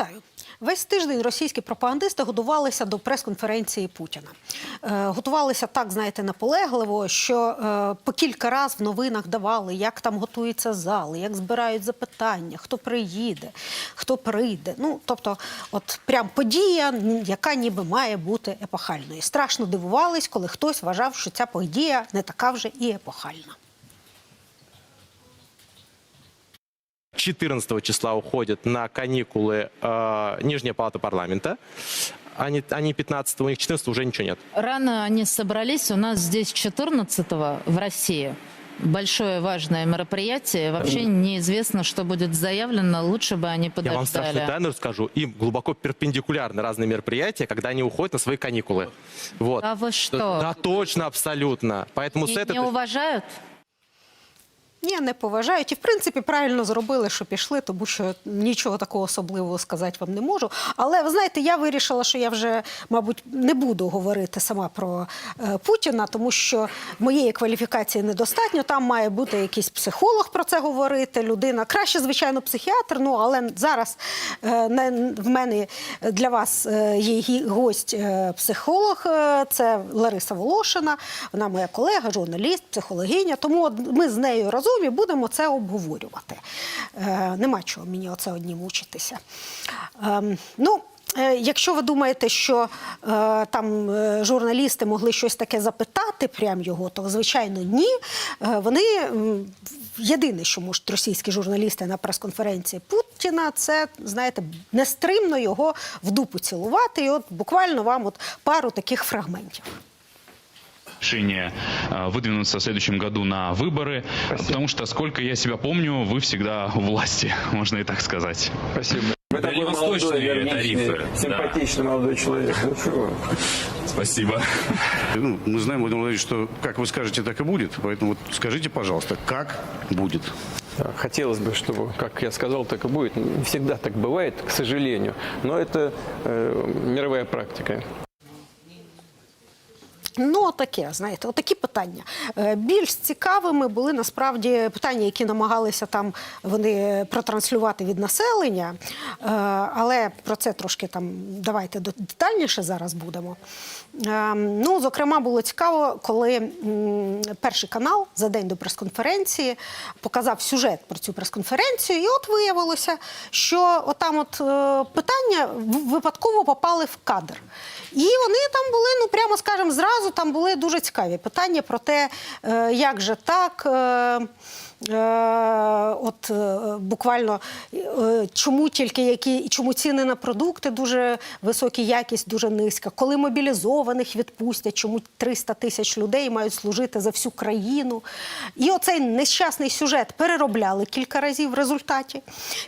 Вітаю. Весь тиждень російські пропагандисти годувалися до прес-конференції Путіна. Е, готувалися так, знаєте, наполегливо, що е, по кілька разів в новинах давали, як там готується зал, як збирають запитання, хто приїде, хто прийде. Ну, тобто, от прям подія, яка ніби має бути епохальною. Страшно дивувались, коли хтось вважав, що ця подія не така вже і епохальна. 14 числа уходят на каникулы э, Нижняя палата парламента. Они, они 15 у них 14 уже ничего нет. Рано они собрались. У нас здесь 14 в России. Большое важное мероприятие. Вообще неизвестно, что будет заявлено. Лучше бы они Я вам страшную подождали. тайну расскажу. Им глубоко перпендикулярны разные мероприятия, когда они уходят на свои каникулы. Вот. А вы что? Да, точно, абсолютно. Поэтому с Не, этой... не уважают? Ні, не поважають. І в принципі правильно зробили, що пішли, тому що нічого такого особливого сказати вам не можу. Але ви знаєте, я вирішила, що я вже, мабуть, не буду говорити сама про е, Путіна, тому що моєї кваліфікації недостатньо. Там має бути якийсь психолог про це говорити. Людина краще, звичайно, психіатр. Ну але зараз е, не- в мене для вас е, є гость е, психолог. е, Це Лариса Волошина. Вона моя колега, журналіст, психологиня. Тому ми з нею разом і будемо це обговорювати. Е, нема чого мені оце одні мучитися. Ем, ну, е, Якщо ви думаєте, що е, там е, журналісти могли щось таке запитати, прям його, то звичайно ні. Е, вони єдине, що можуть російські журналісти на прес-конференції Путіна, це знаєте, нестримно його в дупу цілувати. І от буквально вам от пару таких фрагментів. Решение э, выдвинуться в следующем году на выборы, потому что, сколько я себя помню, вы всегда у власти, можно и так сказать. Спасибо. Вы такой молодой, энергичный, тарифы, да. симпатичный молодой человек. Ну чего? Спасибо. Ну, мы знаем, Владимир Владимирович, что как вы скажете, так и будет. Поэтому вот скажите, пожалуйста, как будет? Хотелось бы, чтобы, как я сказал, так и будет. Не всегда так бывает, к сожалению. Но это э, мировая практика. Ну, таке, знаєте, отакі питання. Е, Більш цікавими були насправді питання, які намагалися там вони протранслювати від населення. Е, Але про це трошки там давайте детальніше зараз будемо. Е, Ну, зокрема, було цікаво, коли перший канал за день до прес-конференції показав сюжет про цю прес-конференцію, і от виявилося, що отам от питання випадково попали в кадр. І вони там були, ну прямо скажемо, зразу там були дуже цікаві питання про те, е, як же так. Е, От е, буквально е, чому тільки які чому ціни на продукти дуже високі, якість дуже низька, коли мобілізованих відпустять, чому 300 тисяч людей мають служити за всю країну. І оцей нещасний сюжет переробляли кілька разів в результаті.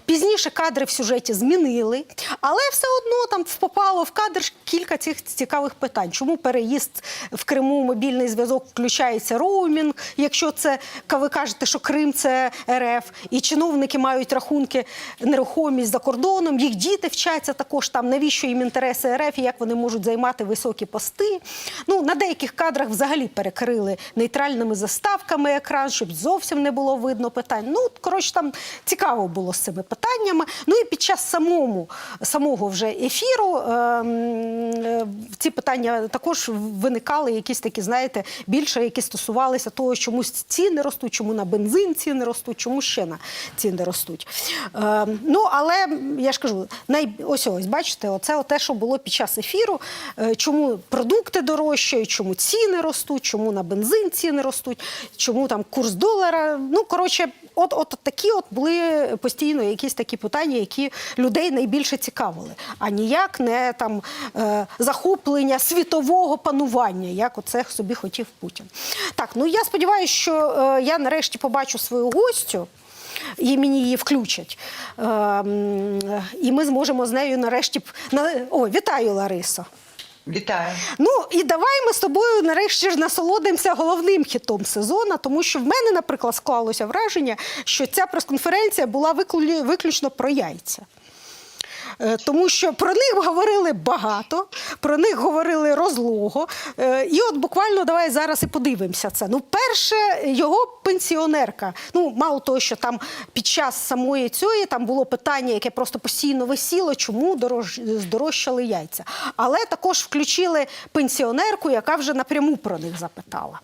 Пізніше кадри в сюжеті змінили, але все одно там попало в кадр кілька цих цікавих питань. Чому переїзд в Криму мобільний зв'язок включається роумінг, якщо це ви кажете, що Крим це РФ, і чиновники мають рахунки нерухомість за кордоном, їх діти вчаться також там, навіщо їм інтереси РФ і як вони можуть займати високі пости. Ну, на деяких кадрах взагалі перекрили нейтральними заставками екран, щоб зовсім не було видно питань. Ну, коротше, там цікаво було з цими питаннями. Ну і під час самому, самого вже ефіру ем, е, ці питання також виникали, якісь такі, знаєте, більше, які стосувалися того, чому ціни ростуть, чому на бензин ціни ростуть, чому ще на ціни ростуть. Е, ну, але я ж кажу, най... ось ось, бачите, оце те, що було під час ефіру, е, чому продукти дорожчають, чому ціни ростуть, чому на бензин ціни ростуть, чому там курс долара. Ну, коротше, от, от такі от були постійно якісь такі питання, які людей найбільше цікавили, а ніяк не там е, захоплення світового панування, як оце собі хотів Путін. Так, ну я сподіваюся, що е, я нарешті побачу свою гостю. І мені її включать. Е, і ми зможемо з нею нарешті. На... О, вітаю, Ларисо. Вітаю. Ну і давай ми з тобою нарешті ж насолодимося головним хітом сезону, тому що в мене, наприклад, склалося враження, що ця прес-конференція була виклю- виключно про яйця. Е, Тому що про них говорили багато, про них говорили розлого. Е, І от буквально давай зараз і подивимося це. Ну, перше, його пенсіонерка. Ну, мало того, що там під час самої цієї там було питання, яке просто постійно висіло, чому дорож... здорожчали яйця. Але також включили пенсіонерку, яка вже напряму про них запитала.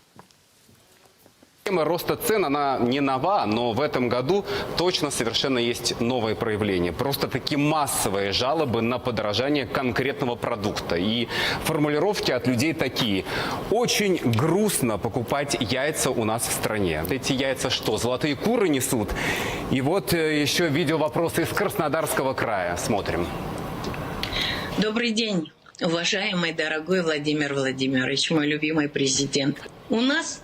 Тема роста цен, она не нова, но в этом году точно совершенно есть новые проявления. Просто такие массовые жалобы на подорожание конкретного продукта. И формулировки от людей такие. Очень грустно покупать яйца у нас в стране. Эти яйца что, золотые куры несут? И вот э, еще видел вопросы из Краснодарского края. Смотрим. Добрый день, уважаемый дорогой Владимир Владимирович, мой любимый президент. У нас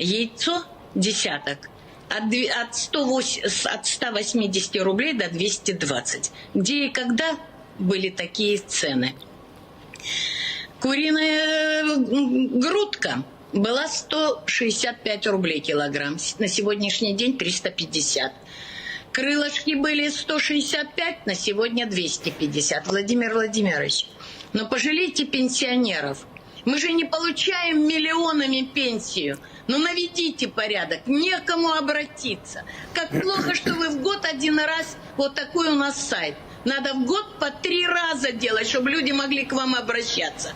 яйцо десяток от, две- от, 108 с- от 180 рублей до 220. Где и когда были такие цены? Куриная грудка была 165 рублей килограмм. На сегодняшний день 350. Крылышки были 165, на сегодня 250. Владимир Владимирович, но пожалейте пенсионеров. Мы же не получаем миллионами пенсию. Ну наведите порядок, некому обратиться. Как плохо, что вы в год один раз, вот такой у нас сайт. Надо в год по три раза делать, чтобы люди могли к вам обращаться.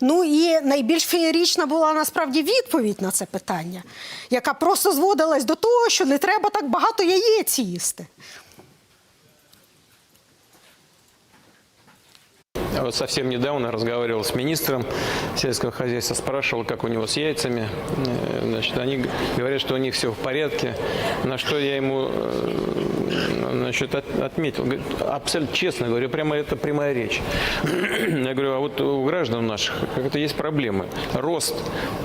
Ну і найбільш феєрічна була насправді відповідь на це питання, яка просто зводилась до того, що не треба так багато яєць їсти. Вот совсем недавно разговаривал с министром сельского хозяйства, спрашивал, как у него с яйцами. Э, Значит, они говорят, что у них все в порядке. На что я ему э, значит, от- отметил. Абсолютно честно говорю, прямо это прямая речь. Я говорю, а вот у граждан наших как-то есть проблемы. Рост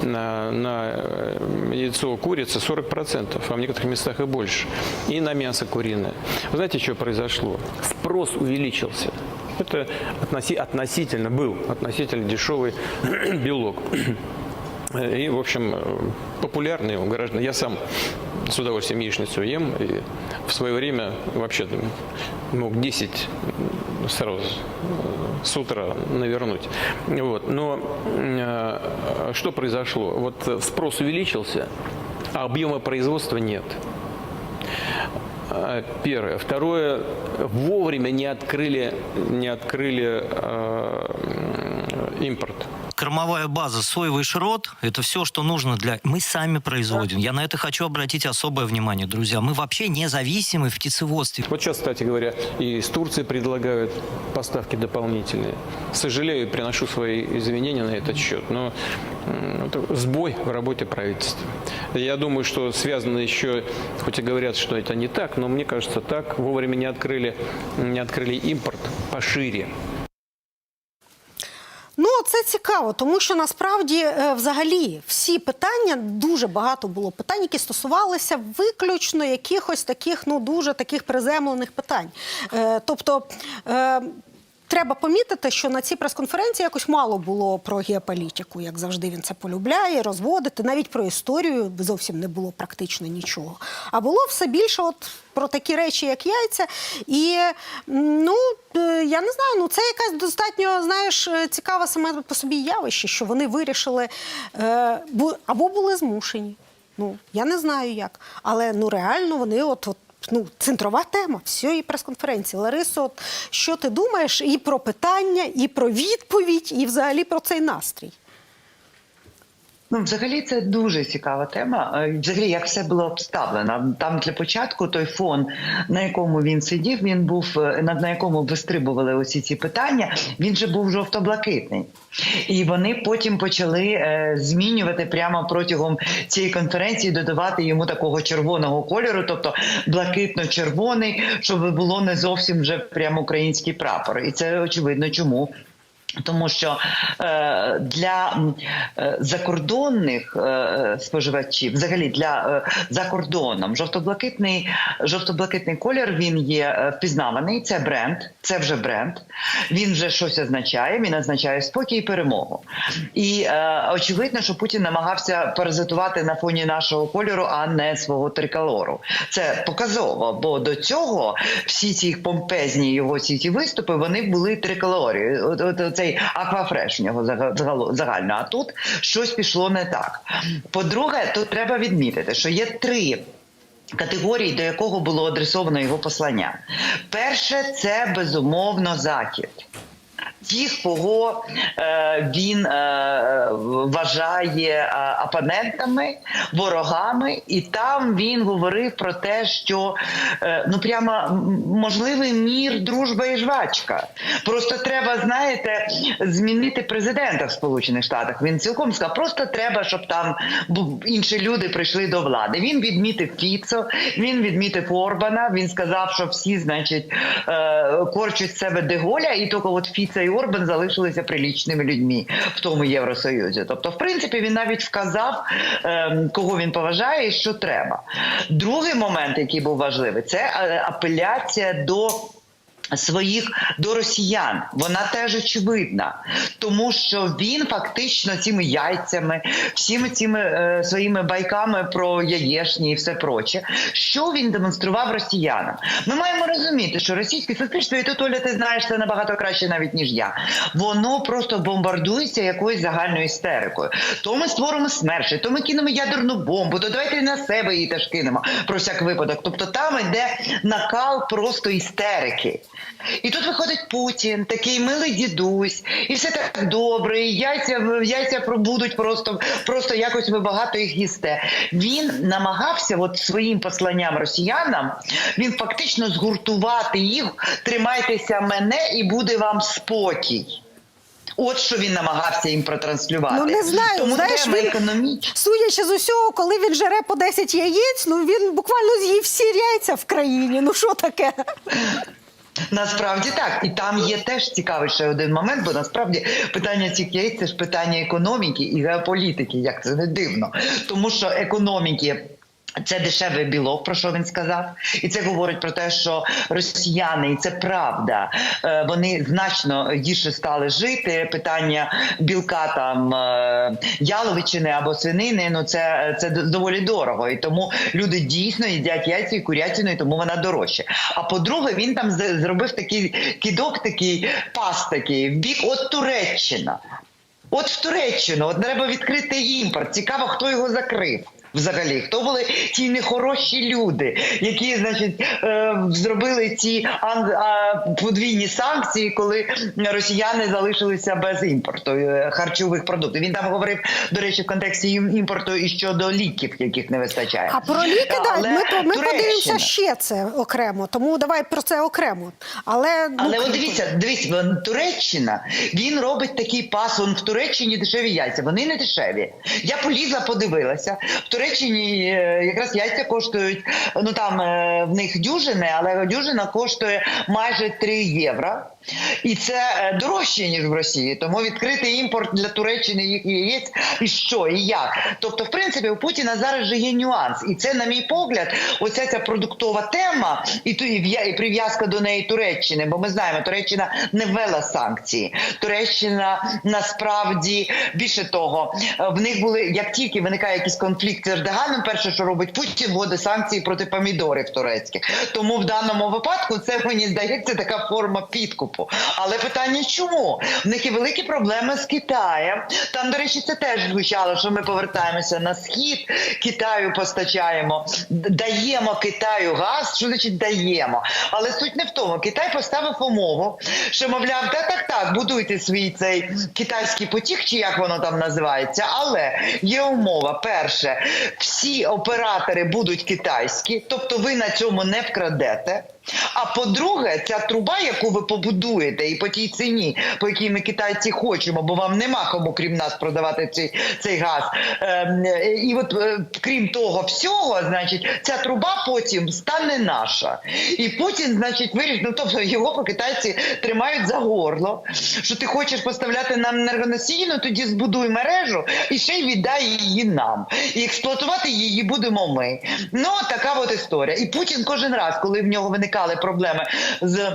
на, на э, яйцо курицы 40%, а в некоторых местах и больше. И на мясо куриное. Вы знаете, что произошло? Спрос увеличился. Это относи- относительно был, относительно дешевый белок. И, в общем, популярный у граждан. Я сам с удовольствием яичницу ем. И в свое время вообще мог 10 сразу с утра навернуть. Вот. Но э, что произошло? Вот спрос увеличился, а объема производства нет. А, Первое. Второе. Вовремя не открыли, не открыли э, м, импорт. Кормовая база, соевый шрот – это все, что нужно для... Мы сами производим. Я на это хочу обратить особое внимание, друзья. Мы вообще независимы в птицеводстве. Вот сейчас, кстати говоря, и из Турции предлагают поставки дополнительные. Сожалею, приношу свои извинения на этот счет, но сбой в работе правительства. Я думаю, что связано еще, хоть и говорят, что это не так, но мне кажется так, вовремя не открыли, не открыли импорт пошире. Ну, це цікаво, тому що насправді е, взагалі всі питання дуже багато було питань, які стосувалися виключно якихось таких, ну дуже таких приземлених питань. Е, тобто. Треба помітити, що на цій прес-конференції якось мало було про геополітику, як завжди він це полюбляє, розводити. Навіть про історію зовсім не було практично нічого. А було все більше от про такі речі, як яйця. І ну, е, я не знаю, ну це якась достатньо, знаєш, цікаве саме по собі явище, що вони вирішили е, або були змушені. Ну, я не знаю як. Але ну реально вони от. от Ну, центрова тема всієї прес-конференції. Ларисо, що ти думаєш і про питання, і про відповідь, і взагалі про цей настрій? Ну, взагалі, це дуже цікава тема. Е, Взагалі, як все було обставлено. Там для початку той фон, на якому він сидів, він був е, на якому вистрибували усі ці питання. Він же був жовто-блакитний, і вони потім почали е, змінювати прямо протягом цієї конференції, додавати йому такого червоного кольору, тобто блакитно-червоний, щоб було не зовсім вже прямо український прапор. І це очевидно, чому Тому що е, для е, закордонних е, споживачів, взагалі для за кордоном, жовто-блакитний, жовто-блакитний колір він є впізнаваний. Це бренд, це вже бренд. Він вже щось означає. Він означає спокій і перемогу. І очевидно, що Путін намагався паразитувати на фоні нашого кольору, а не свого триколору. Це показово, бо до цього всі ці помпезні його всі ці виступи вони були триколорі. Цей аквафреш в нього зага- загально. А тут щось пішло не так. По-друге, тут треба відмітити, що є три. Категорії, до якого було адресовано його послання. Перше, це безумовно захід. Тих, кого е, він е, вважає е, опонентами, ворогами, і там він говорив про те, що ну прямо можливий мір, дружба і жвачка. Просто треба, знаєте, змінити президента в Сполучених Штатах. Він цілком сказав, просто треба, щоб там інші люди прийшли до влади. Він відмітив Фіцо, він відмітив Орбана. Він сказав, що всі, значить, корчать з себе Деголя, і тільки от Фіца і Орбан залишилися прилічними людьми в тому Євросоюзі. Тобто, в принципі, він навіть вказав, е, кого він поважає і що треба. Другий момент, який був важливий, це е, апеляція до своїх до росіян. Вона теж очевидна, тому що він фактично цими яйцями, всіми цими е, своїми байками про яєшні і все проче, що він демонстрував росіянам. Ми маємо розуміти, що російське суспільство, і тут Оля, ти знаєш це набагато краще, навіть ніж я. Воно просто бомбардується якоюсь загальною істерикою. То ми створимо смерші, то ми кинемо ядерну бомбу, то давайте і на себе її теж кинемо про всяк випадок. Тобто там йде накал просто істерики. І тут виходить Путін, такий милий дідусь, і все так добре, і яйця, яйця будуть просто, просто якось ви багато їх їсте. Він намагався от своїм посланням росіянам, він фактично згуртувати їх, тримайтеся мене і буде вам спокій. От що він намагався їм протранслювати. Ну не знаю, Тому знаєш, тема він, економічна. судячи з усього, коли він жере по 10 яєць, ну він буквально з'їв всі яйця в країні. Ну що таке? Насправді так, і там є теж цікавий ще один момент, бо насправді питання яєць це ж питання економіки і геополітики, як це не дивно, тому що економіки. Це дешевий білок, про що він сказав, і це говорить про те, що росіяни, і це правда, е, вони значно гірше стали жити. Питання білка там е, яловичини або свинини. Ну це, це доволі дорого. І тому люди дійсно їдять яйця і курятину, і тому вона дорожча. А по-друге, він там зробив такий кидок, такий пас такий в бік от Туреччина. От в Туреччину, от треба відкрити імпорт. Цікаво, хто його закрив. Взагалі, хто були ті нехороші люди, які, значить, е, зробили ці подвійні санкції, коли росіяни залишилися без імпорту е, харчових продуктів. Він там говорив, до речі, в контексті імпорту і щодо ліків, яких не вистачає. А про ліки, да, Але ми, ми Туреччина- подивимося ще це окремо, тому давай про це окремо. Але, ну, Але от дивіться, дивіться, Туреччина, він робить такий пас. Вон в Туреччині дешеві яйця. Вони не дешеві. Я полізла, подивилася. В Туреччині е, якраз яйця коштують, ну там е, в них дюжини, але дюжина коштує майже 3 євро. І це е, дорожче, ніж в Росії. Тому відкрити імпорт для Туреччини їх яєць і що, і як. Тобто, в принципі, у Путіна зараз же є нюанс. І це, на мій погляд, оця ця продуктова тема, і ту і в'я- прив'язка до неї Туреччини. Бо ми знаємо, Туреччина не ввела санкції. Туреччина насправді більше того, в них були як тільки виникає якийсь конфлікт з Ердоганом, перше, що робить Путін, вводить санкції проти помідорів турецьких. Тому в даному випадку це мені здається така форма підкупу. Але питання чому? В них є великі проблеми з Китаєм. Там, до речі, це теж звучало, що ми повертаємося на схід, Китаю постачаємо, даємо Китаю газ. Що значить даємо? Але суть не в тому. Китай поставив умову, що мовляв, так, так, так, будуйте свій цей китайський потік, чи як воно там називається. Але є умова: перше, всі оператори будуть китайські, тобто ви на цьому не вкрадете. А по-друге, ця труба, яку ви побудуєте, і по тій ціні, по якій ми китайці хочемо, бо вам нема кому крім нас продавати цей, цей газ. Е, і от е, крім того всього, значить, ця труба потім стане наша. І Путін, значить, вирішить, ну тобто його по китайці тримають за горло. Що ти хочеш поставляти нам енергоносії, ну тоді збудуй мережу і ще й віддай її нам. І експлуатувати її будемо ми. Ну така от історія. І Путін кожен раз, коли в нього виникали проблеми з.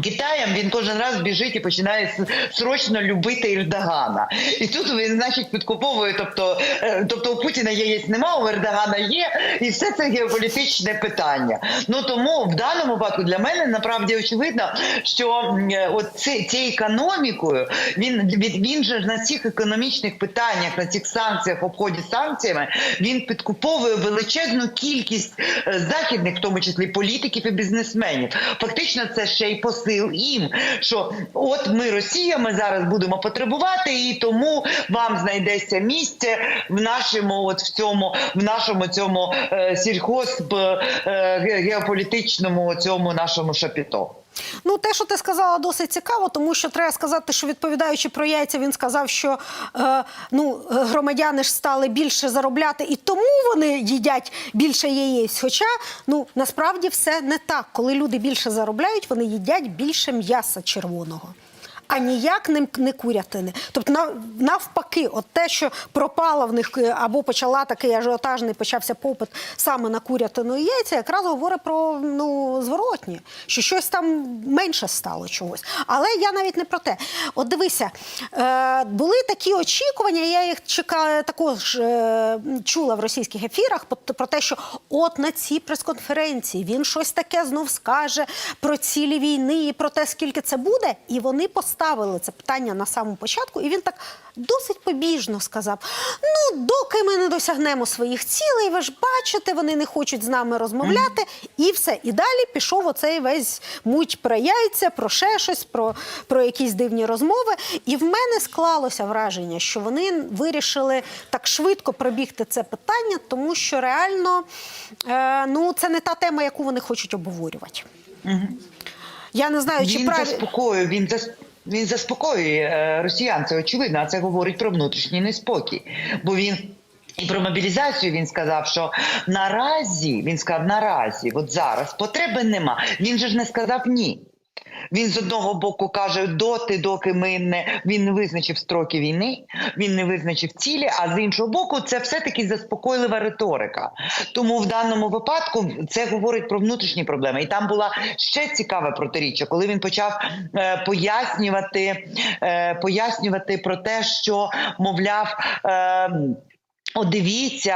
Китаєм він кожен раз біжить і починає срочно любити Ердогана. І тут він, значить, підкуповує, тобто, е, тобто у Путіна яєць нема, у Ердогана є, і все це геополітичне питання. Ну тому в даному випадку для мене направді очевидно, що е, от цією економікою він він, він же на цих економічних питаннях, на цих санкціях, обході санкціями, він підкуповує величезну кількість е, західних, в тому числі політиків і бізнесменів. Фактично, це ще й посил їм, що от ми Росія, ми зараз будемо потребувати, і тому вам знайдеться місце в нашому, от в цьому, в нашому цьому е, сільхозп е, геополітичному цьому нашому шапіто. Ну, те, що ти сказала, досить цікаво, тому що треба сказати, що відповідаючи про яйця, він сказав, що е, ну, громадяни ж стали більше заробляти, і тому вони їдять більше яєць. Хоча ну насправді все не так. Коли люди більше заробляють, вони їдять більше м'яса червоного. А ніяк не, не курятини. Тобто нав- навпаки, от те, що пропало в них е, або почала такий ажіотажний почався попит саме на курятину і яйця, якраз говорить про ну зворотні, що щось там менше стало чогось. Але я навіть не про те. От дивися, е, були такі очікування, я їх чекала також е, чула в російських ефірах про те, що от на цій прес-конференції він щось таке знов скаже про цілі війни і про те, скільки це буде. І вони поставили це питання на самому початку, і він так досить побіжно сказав: ну, доки ми не досягнемо своїх цілей, ви ж бачите, вони не хочуть з нами розмовляти, і все. І далі пішов оцей весь муть про яйця, про ще щось, про, про якісь дивні розмови. І в мене склалося враження, що вони вирішили так швидко пробігти це питання, тому що реально е, ну, це не та тема, яку вони хочуть обговорювати. Я не знаю, чи Він правильно. заспокоює, він зас... Він заспокоює е, росіян, це очевидно, а це говорить про внутрішній неспокій. Бо він і про мобілізацію він сказав, що наразі він сказав наразі, от зараз потреби нема. Він же ж не сказав ні. Він з одного боку каже, доти, доки ми не він не визначив строки війни, він не визначив цілі. А з іншого боку, це все таки заспокойлива риторика. Тому в даному випадку це говорить про внутрішні проблеми. І там була ще цікаве протиріччя, коли він почав е, пояснювати, е, пояснювати про те, що мовляв. Е, От дивіться,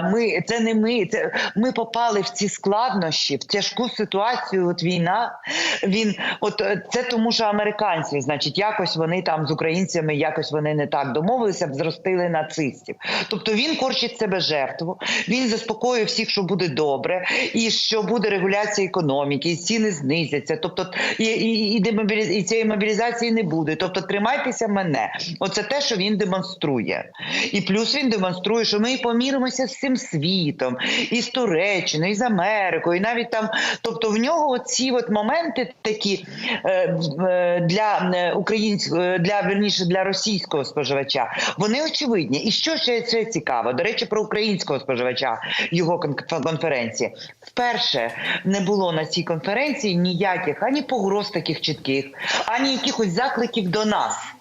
е, ми це не ми. Це ми попали в ці складнощі, в тяжку ситуацію. От війна. Він от е, це тому, що американці, значить, якось вони там з українцями, якось вони не так домовилися, зростили нацистів. Тобто він корчить себе жертву. Він заспокоює всіх, що буде добре, і що буде регуляція економіки, і ціни знизяться. Тобто і, і, і, демобіліз... цієї мобілізації не буде. Тобто тримайтеся мене. Оце те, що він демонструє. І плюс він демонструє, що ми поміримося з цим світом, і з Туреччиною, і з Америкою, і навіть там, тобто в нього ці от моменти такі е, е, для е, українського, для верніше для російського споживача, вони очевидні. І що ще це цікаво? До речі, про українського споживача його кон- конференції. Вперше не було на цій конференції ніяких ані погроз таких чітких, ані якихось закликів до нас.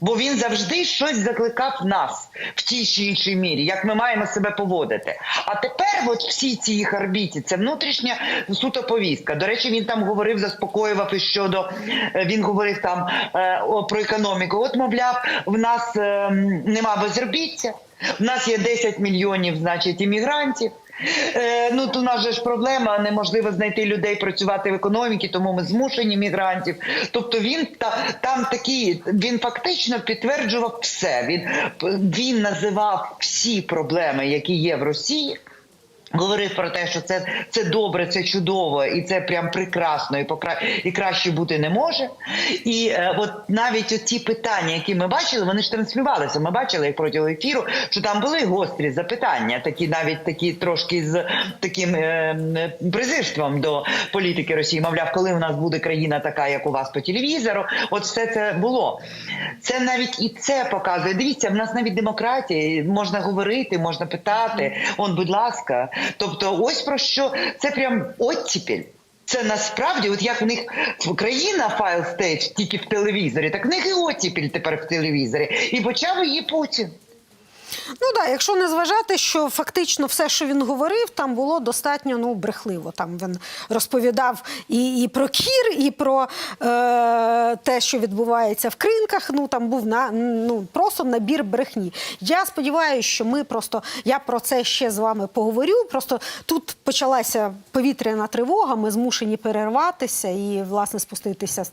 Бо він завжди щось закликав нас в тій чи іншій мірі, як ми маємо себе поводити. А тепер, от всі ці їх арбіті, це внутрішня суто повістка. До речі, він там говорив, заспокоював і щодо е, він говорив там е, про економіку. От, мовляв, в нас е, м, нема безробіття, в нас є 10 мільйонів, значить, іммігрантів. Е, ну то нас же ж проблема, неможливо знайти людей працювати в економіці, тому ми змушені мігрантів. Тобто він та там такий, він фактично підтверджував все. Він він називав всі проблеми, які є в Росії. Говорив про те, що це, це добре, це чудово, і це прям прекрасно, і покра... і краще бути не може. І е, от навіть ті питання, які ми бачили, вони ж транслювалися. Ми бачили як протягом ефіру, що там були гострі запитання, такі навіть такі трошки з таким е, презирством до політики Росії. Мовляв, коли у нас буде країна така, як у вас по телевізору, от все це було. Це навіть і це показує. Дивіться, в нас навіть демократія, можна говорити, можна питати. Он, будь ласка. Тобто, ось про що це прям оттіпіль. Це насправді, от як в них країна файл стейдж тільки в телевізорі, так в них і оттіпіль тепер в телевізорі. І почав її Путін. Ну так, якщо не зважати, що фактично все, що він говорив, там було достатньо ну, брехливо. Там він розповідав і, і про кір, і про е, те, що відбувається в кринках. Ну там був на ну просто набір брехні. Я сподіваюся, що ми просто я про це ще з вами поговорю. Просто тут почалася повітряна тривога. Ми змушені перерватися і власне спуститися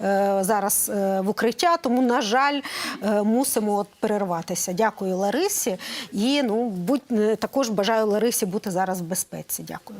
е, зараз е, в укриття. Тому, на жаль, е, мусимо от перерватися. Дякую Ларисі. І ну будь е, також бажаю Ларисі бути зараз в безпеці. Дякую.